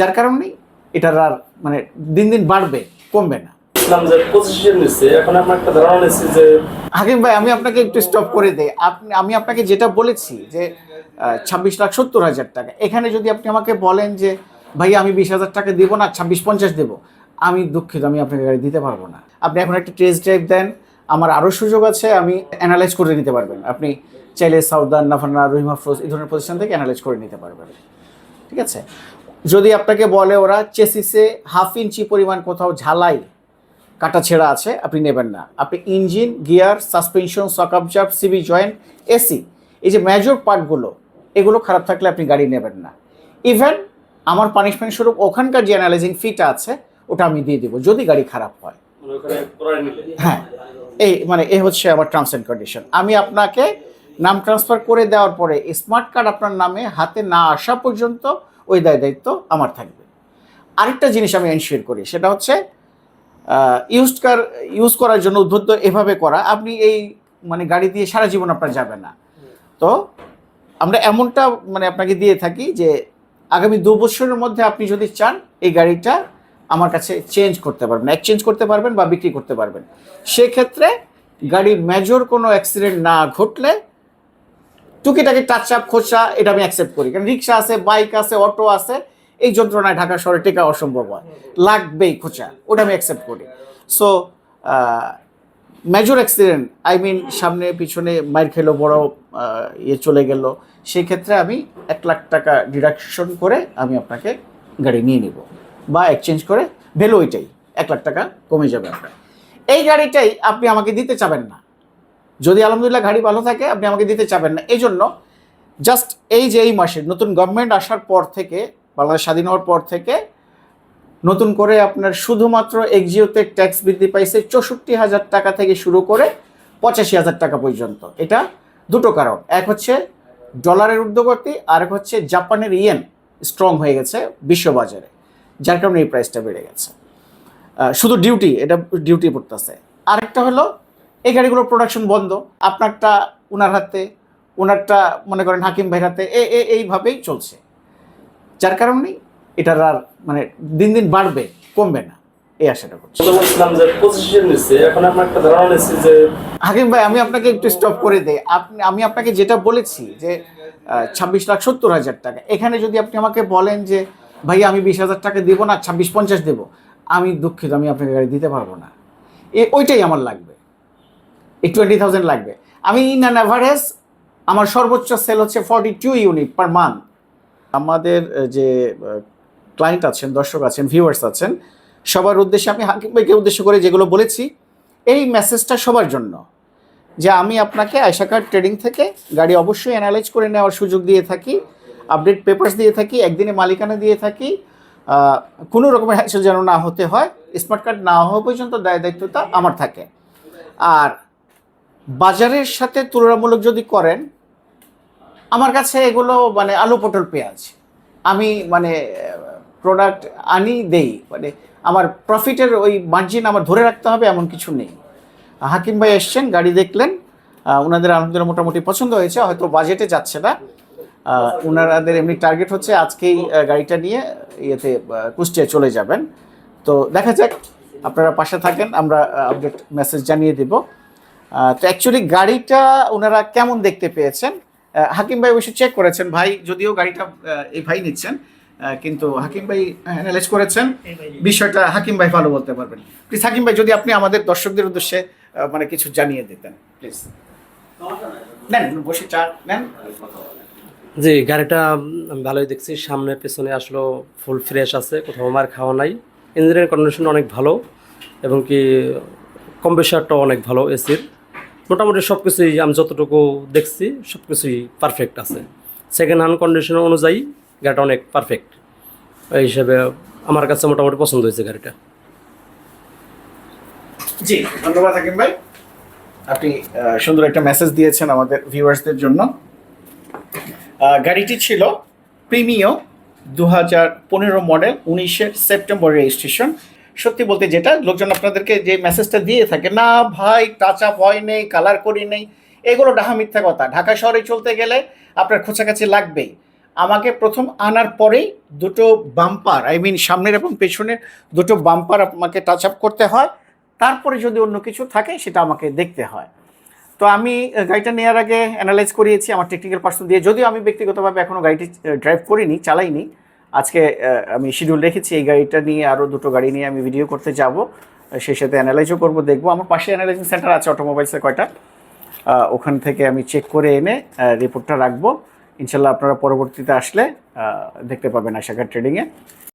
যার কারণে এটার আর মানে দিন দিন বাড়বে কমবে না। হাকিম ভাই আমি আপনাকে একটু স্টপ করে দেই। আপনি আমি আপনাকে যেটা বলেছি যে ছাব্বিশ লাখ সত্তর হাজার টাকা। এখানে যদি আপনি আমাকে বলেন যে ভাই আমি বিশ হাজার টাকা দেবো না ছাব্বিশ পঞ্চাশ দেবো। আমি দুঃখিত আমি আপনাকে গাড়ি দিতে পারব না। আপনি এখন একটা টেস্ট ড্রাইভ দেন আমার আরও সুযোগ আছে আমি অ্যানালাইজ করে নিতে পারবেন। আপনি চাইলে সাউদান নাফানা রহিমা ফ্রোজ এই ধরনের প্রতিষ্ঠান থেকে অ্যানালাইজ করে নিতে পারবেন। ঠিক আছে? যদি আপনাকে বলে ওরা চেসিসে হাফ ইঞ্চি পরিমাণ কোথাও ঝালাই কাটা ছেঁড়া আছে আপনি নেবেন না। আপনি engine gear suspension shock observe CV joint AC এই যে মেজর পার্টগুলো এগুলো খারাপ থাকলে আপনি গাড়ি নেবেন না। ইভেন আমার পানিশমেন্ট স্বরূপ ওখানকার যে অ্যানালাইজিং ফিটা আছে ওটা আমি দিয়ে দেবো যদি গাড়ি খারাপ হয়। মানে হ্যাঁ এই মানে এ হচ্ছে আমার টার্মস অ্যান্ড কন্ডিশন আমি আপনাকে নাম ট্রান্সফার করে দেওয়ার পরে স্মার্ট কার্ড আপনার নামে হাতে না আসা পর্যন্ত ওই দায় দায়িত্ব আমার থাকবে। আরেকটা জিনিস আমি এনশিওর করি, সেটা হচ্ছে ইউজ কার ইউজ করার জন্য উদ্বুদ্ধ এভাবে করা, আপনি এই মানে গাড়ি দিয়ে সারা জীবন আপনার যাবে না। তো আমরা এমনটা মানে আপনাকে দিয়ে থাকি যে, আগামী দু বছরের মধ্যে আপনি যদি চান, এই গাড়িটা আমার কাছে চেঞ্জ করতে পারবেন এক্সচেঞ্জ করতে পারবেন বা বিক্রি করতে পারবেন। সেক্ষেত্রে গাড়ি মেজর কোনো অ্যাক্সিডেন্ট না ঘটলে টুকিটাকি টাচ আপ খোঁচা এটা আমি অ্যাকসেপ্ট করি। কারণ রিক্সা আছে বাইক আছে অটো আছে, এই যন্ত্রণায় ঢাকা শহরে টেকা অসম্ভব হয়। লাগবেই খোঁচা, ওটা আমি অ্যাকসেপ্ট করি। So major accident I mean সামনে, পিছনে, মাইর খেলো, বড় ইয়ে চলে গেল। সেই ক্ষেত্রে আমি এক লাখ টাকা ডিডাকশন করে আমি আপনাকে গাড়ি নিয়ে নিব বা এক্সচেঞ্জ করে ভ্যালু ওইটাই এক লাখ টাকা কমে যাবে আপনার। এই গাড়িটাই আপনি আমাকে দিতে চাবেন না। যদি আলহামদুলিল্লাহ গাড়ি ভালো থাকে, আপনি আমাকে দিতে চাবেন না। এই জন্য জাস্ট এই যে এই মাসে নতুন গভর্নমেন্ট আসার পর থেকে, বাংলাদেশ স্বাধীন হওয়ার পর থেকে নতুন করে আপনার শুধুমাত্র এক্সিওতে ট্যাক্স বৃদ্ধি পাইছে চৌষট্টি হাজার টাকা থেকে শুরু করে পঁচাশি হাজার টাকা পর্যন্ত। এটা দুটো কারণ। এক হচ্ছে ডলারের ঊর্ধ্বগতি আর এক হচ্ছে জাপানের ইয়েন স্ট্রং হয়ে গেছে বিশ্ববাজারে, যার কারণে এই প্রাইসটা বেড়ে গেছে। শুধু ডিউটি এটা ডিউটি পড়তেছে। আরেকটা হলো এই গাড়িগুলোর প্রোডাকশন বন্ধ। আপনারটা ওনার হাতে ওনারটা মনে করেন হাকিম ভাইয়ের হাতে এ এ- এইভাবেই চলছে। যার কারণেই এটার আর মানে দিন দিন বাড়বে কমবে না এই আশাটা করছি। প্রথম যে পজিশন নিচ্ছে এখন আমরা একটা ধারণা নিচ্ছি যে হাকিম ভাই আমি আপনাকে একটু স্টপ করে দেই। আপনি আমি আপনাকে যেটা বলেছি যে ছাব্বিশ লাখ সত্তর হাজার টাকা এখানে যদি আপনি আমাকে বলেন যে ভাই আমি বিশ হাজার টাকা দেবো না ছাব্বিশ পঞ্চাশ দেবো আমি দুঃখিত আমি আপনাকে গাড়ি দিতে পারব না। এ ওইটাই আমার লাগবে। এই টোয়েন্টি থাউজেন্ড লাগবে। আমি ইন অ্যান অ্যাভারেজ আমার সর্বোচ্চ সেল হচ্ছে forty two unit per month আমাদের যে ক্লায়েন্ট আছেন, দর্শক আছেন ভিউয়ার্স আছেন, সবার উদ্দেশ্যে আমি হাকিম ভাইকে উদ্দেশ্য করে যেগুলো বলেছি, এই মেসেজটা সবার জন্য। যে আমি আপনাকে আয়সাকার ট্রেডিং থেকে গাড়ি অবশ্যই অ্যানালাইজ করে নেওয়ার সুযোগ দিয়ে থাকি আপডেট পেপার্স দিয়ে থাকি, একদিনে মালিকানা দিয়ে থাকি কোনো রকমের হ্যাসেল যেন না হতে হয় স্মার্ট কার্ড না হওয়া পর্যন্ত দায় দায়িত্বটা আমার থাকে। আর বাজারের সাথে তুলনামূলক যদি করেন আমার কাছে এগুলো মানে আলু পটল পেঁয়াজ। আমি মানে প্রোডাক্ট আনি দেই। মানে আমার প্রফিটের ওই মার্জিন আমার ধরে রাখতে হবে এমন কিছু নেই। হাকিম ভাই এসছেন গাড়ি দেখলেন। ওনাদের আলহামদুলিল্লাহ মোটামুটি পছন্দ হয়েছে হয়তো বাজেটে যাচ্ছে না। আহ, ওনাদের এমনি টার্গেট হচ্ছে আজকেই গাড়িটা নিয়ে ইয়েতে কুষ্টিয়া চলে যাবেন। তো দেখা যাক আপনারা পাশে থাকেন আমরা আপডেট মেসেজ জানিয়ে দেব। তো অ্যাকচুয়ালি গাড়িটা ওনারা কেমন দেখতে পেয়েছেন? হাকিম ভাই অবশ্যই চেক করেছেন। ভাই যদিও গাড়িটা এই ভাই নিচ্ছেন কিন্তু হাকিম ভাই অ্যানালাইজ করেছেন। বিষয়টা হাকিম ভাই ভালো বলতে পারবেন। প্লিজ হাকিম ভাই যদি আপনি আমাদের দর্শকদের উদ্দেশ্যে মানে কিছু জানিয়ে দিতেন প্লিজ নেন বসে চা নেন। জি গাড়িটা আমি ভালোই দেখছি। সামনে পেছনে আসলো ফুল ফ্রেশ আছে কোথাও আমার খাওয়া নাই। ইঞ্জিনের কন্ডিশন অনেক ভালো এবং কি কম্প্রেসারটাও অনেক ভালো এসির মোটামুটি সব কিছুই আমি যতটুকু দেখছি সব কিছুই পারফেক্ট আছে। সেকেন্ড হ্যান্ড কন্ডিশন অনুযায়ী গাড়িটা অনেক পারফেক্ট এই হিসাবে আমার কাছে মোটামুটি পছন্দ হয়েছে গাড়িটা। জি, ধন্যবাদ হাকিম ভাই। আপনি সুন্দর একটা মেসেজ দিয়েছেন আমাদের ভিউয়ার্সদের জন্য। গাড়িটি ছিল প্রিমিয় দু হাজার পনেরো মডেল উনিশের সেপ্টেম্বর রেজিস্ট্রেশন সত্যি বলতে যেটা, লোকজন আপনাদেরকে যে মেসেজটা দিয়ে থাকে, না ভাই টাচ আপ হয় নেই কালার করি নেই, এগুলো ডাহা মিথ্যা কথা। ঢাকা শহরে চলতে গেলে আপনার খোঁচাকাছি লাগবেই। আমাকে প্রথম আনার পরেই দুটো বাম্পার আই মিন সামনের এবং পেছনের দুটো বাম্পার আমাকে টাচ আপ করতে হয়। তারপরে যদি অন্য কিছু থাকে, সেটা আমাকে দেখতে হয়। তো আমি গাড়িটা নেওয়ার আগে অ্যানালাইজ করিয়েছি আমার টেকনিক্যাল পার্সন দিয়ে। যদিও আমি ব্যক্তিগতভাবে এখনও গাড়িটি ড্রাইভ করিনি, চালাইনি আজকে আমি শিডিউল রেখেছি, এই গাড়িটা নিয়ে আরও দুটো গাড়ি নিয়ে আমি ভিডিও করতে যাব। সেই সাথে অ্যানালাইজও করব, দেখব। আমার পাশে অ্যানালাইজিং সেন্টার আছে অটোমোবাইলসে কয়টা। ওখান থেকে আমি চেক করে এনে রিপোর্টটা রাখব। ইনশাল্লাহ আপনারা পরবর্তীতে আসলে দেখতে পাবেন আশাকার ট্রেডিংয়ে